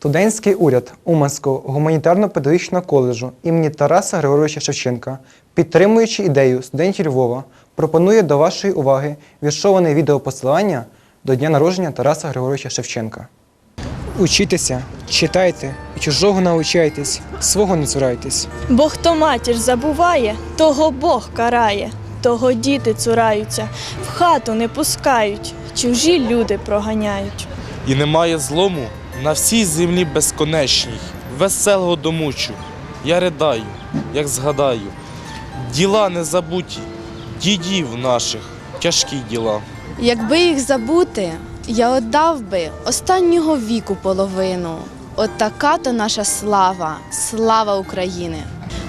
Студентський уряд Уманського гуманітарно-педагогічного коледжу імені Тараса Григоровича Шевченка, підтримуючи ідею студентів Львова, пропонує до вашої уваги віршоване відеопосилання до дня народження Тараса Григоровича Шевченка. Учітеся, читайте і чужого навчайтесь, свого не цурайтесь. Бо хто матір забуває, того Бог карає, того діти цураються, в хату не пускають, чужі люди проганяють. І немає злому на всій землі безконечній, веселого домучу. Я ридаю, як згадаю, діла не забуті, дідів наших, тяжкі діла. Якби їх забути, я отдав би останнього віку половину. От то наша слава, слава України.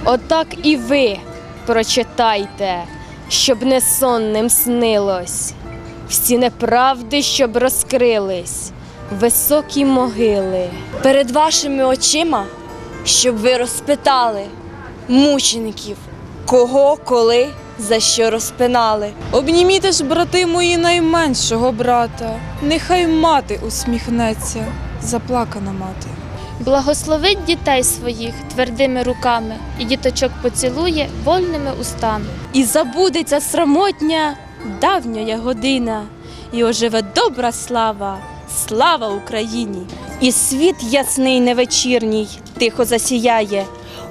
Отак і ви прочитайте, щоб не сонним снилось, всі неправди, щоб розкрились, високі могили. Перед вашими очима, щоб ви розпитали мучеників, кого, коли, за що розпинали. Обніміте ж, брати мої, найменшого брата. Нехай мати усміхнеться, заплакана мати. Благословить дітей своїх твердими руками і діточок поцілує вольними устами. І забудеться срамотня давня година, і оживе добра слава, слава Україні! І світ ясний невечірній тихо засіяє.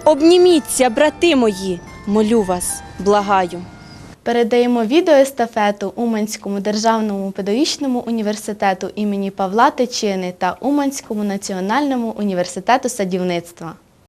Обніміться, брати мої, молю вас, благаю. Передаємо відеоестафету Уманському державному педагогічному університету імені Павла Тичини та Уманському національному університету садівництва.